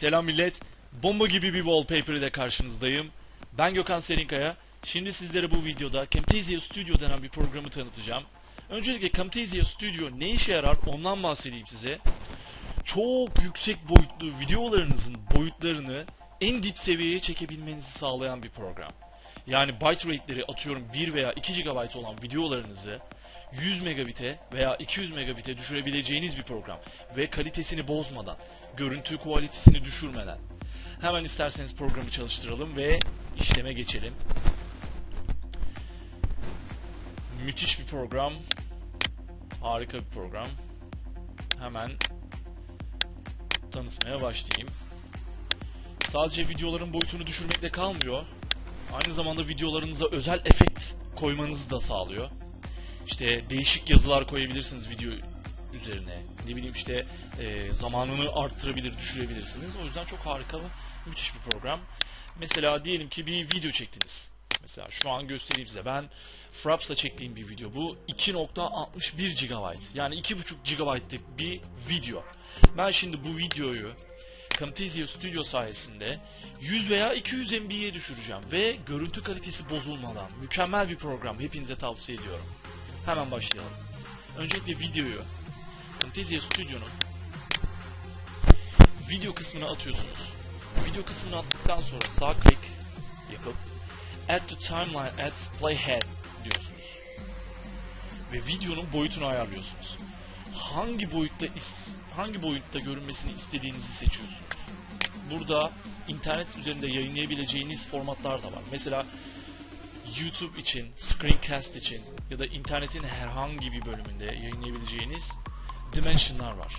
Selam millet. Bomba gibi bir wallpaper ile karşınızdayım. Ben Gökhan Serinkaya. Şimdi sizlere bu videoda Camtasia Studio denen bir programı tanıtacağım. Öncelikle Camtasia Studio ne işe yarar ondan bahsedeyim size. Çok yüksek boyutlu videolarınızın boyutlarını en dip seviyeye çekebilmenizi sağlayan bir program. Yani biterate'leri atıyorum 1 veya 2 GB olan videolarınızı 100 megabit'e veya 200 megabit'e düşürebileceğiniz bir program ve kalitesini bozmadan, görüntü kalitesini düşürmeden. Hemen isterseniz programı çalıştıralım ve işleme geçelim. Müthiş bir program. Harika bir program. Hemen tanıtmaya başlayayım. Sadece videoların boyutunu düşürmekle kalmıyor. Aynı zamanda videolarınıza özel efekt koymanızı da sağlıyor. İşte değişik yazılar koyabilirsiniz video üzerine. Ne bileyim işte e, zamanını arttırabilir, düşürebilirsiniz. O yüzden çok harika müthiş bir program. Mesela diyelim ki bir video çektiniz. Mesela şu an göstereyim size. Ben Fraps'la çektiğim bir video. Bu 2.61 GB. Yani 2.5 GB'lık bir video. Ben şimdi bu videoyu Camtasia Studio sayesinde 100 veya 200 MB'ye düşüreceğim ve görüntü kalitesi bozulmadan mükemmel bir program hepinize tavsiye ediyorum. Hemen başlayalım. Öncelikle videoyu Camtasia Studio'nun video kısmına atıyorsunuz. Video kısmını attıktan sonra sağ klik yapıp Add to Timeline at Playhead diyorsunuz. Ve videonun boyutunu ayarlıyorsunuz. Hangi boyutta hangi boyutta görünmesini istediğinizi seçiyorsunuz. Burada internet üzerinde yayınlayabileceğiniz formatlar da var. Mesela YouTube için, Screencast için ya da internetin herhangi bir bölümünde yayınlayabileceğiniz dimensionlar var.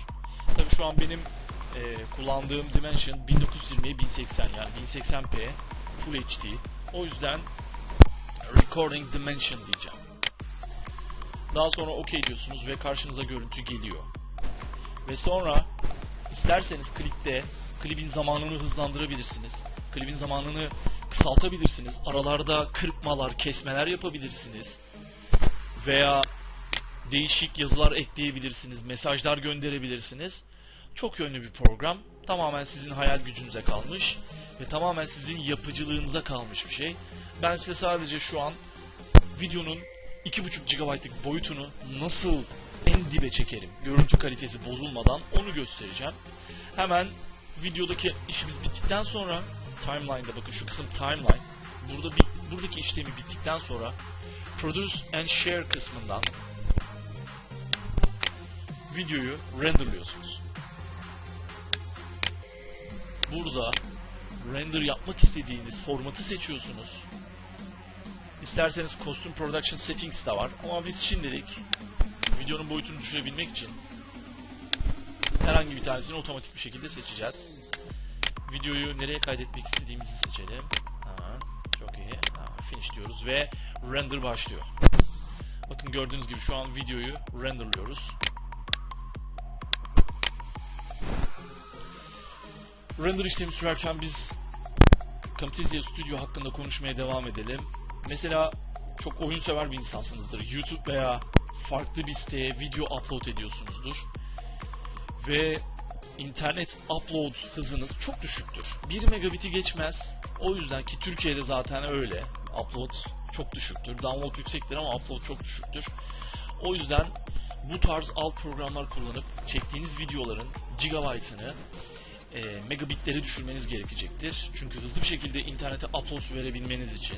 Tabii şu an benim e, kullandığım dimension 1920'ye 1080 yani 1080p Full HD. O yüzden recording dimension diyeceğim. Daha sonra OK diyorsunuz ve karşınıza görüntü geliyor. Ve sonra isterseniz klipte klibin zamanını hızlandırabilirsiniz. Klibin zamanını kısaltabilirsiniz. Aralarda kırpmalar, kesmeler yapabilirsiniz. Veya değişik yazılar ekleyebilirsiniz, mesajlar gönderebilirsiniz. Çok yönlü bir program. Tamamen sizin hayal gücünüze kalmış ve tamamen sizin yapıcılığınıza kalmış bir şey. Ben size sadece şu an videonun 2.5 GB'lık boyutunu nasıl en dibe çekerim, görüntü kalitesi bozulmadan onu göstereceğim. Hemen videodaki işimiz bittikten sonra timeline'da bakın şu kısım timeline. Burada buradaki işlemi bittikten sonra produce and share kısmından videoyu renderlıyorsunuz. Burada render yapmak istediğiniz formatı seçiyorsunuz. İsterseniz Costume Production Settings de var ama biz şimdilik videonun boyutunu düşürebilmek için herhangi bir tanesini otomatik bir şekilde seçeceğiz. Videoyu nereye kaydetmek istediğimizi seçelim. Ha, çok iyi. Ha, finish diyoruz ve render başlıyor. Bakın gördüğünüz gibi şu an videoyu renderlıyoruz. Render işlemi sürerken biz Camtasia Studio hakkında konuşmaya devam edelim. Mesela çok oyun sever bir insansınızdır. YouTube veya farklı bir siteye video upload ediyorsunuzdur. Ve internet upload hızınız çok düşüktür. 1 megabit'i geçmez. O yüzden ki Türkiye'de zaten öyle. Upload çok düşüktür. Download yüksektir ama upload çok düşüktür. O yüzden bu tarz alt programlar kullanıp çektiğiniz videoların gigabyte'ını e, megabitleri düşürmeniz gerekecektir. Çünkü hızlı bir şekilde internete upload verebilmeniz için.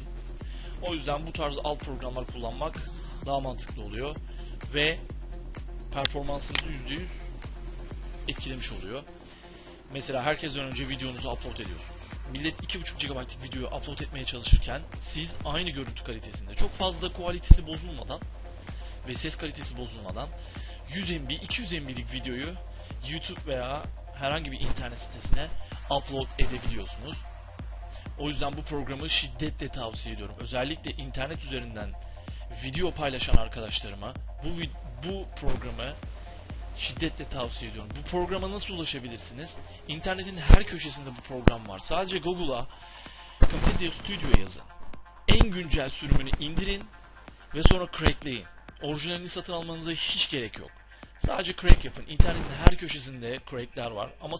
O yüzden bu tarz alt programlar kullanmak daha mantıklı oluyor. Ve performansınızı %100 etkilemiş oluyor. Mesela herkesten önce videonuzu upload ediyorsunuz. Millet 2.5 GB'lık videoyu upload etmeye çalışırken siz aynı görüntü kalitesinde çok fazla kualitesi bozulmadan ve ses kalitesi bozulmadan 100 MB, 200 MB'lik videoyu YouTube veya herhangi bir internet sitesine upload edebiliyorsunuz. O yüzden bu programı şiddetle tavsiye ediyorum. Özellikle internet üzerinden video paylaşan arkadaşlarıma bu bu programı şiddetle tavsiye ediyorum. Bu programa nasıl ulaşabilirsiniz? İnternetin her köşesinde bu program var. Sadece Google'a Camtasia Studio yazın. En güncel sürümünü indirin ve sonra crackleyin. Orijinalini satın almanıza hiç gerek yok. Sadece crack yapın. İnternetin her köşesinde crackler var ama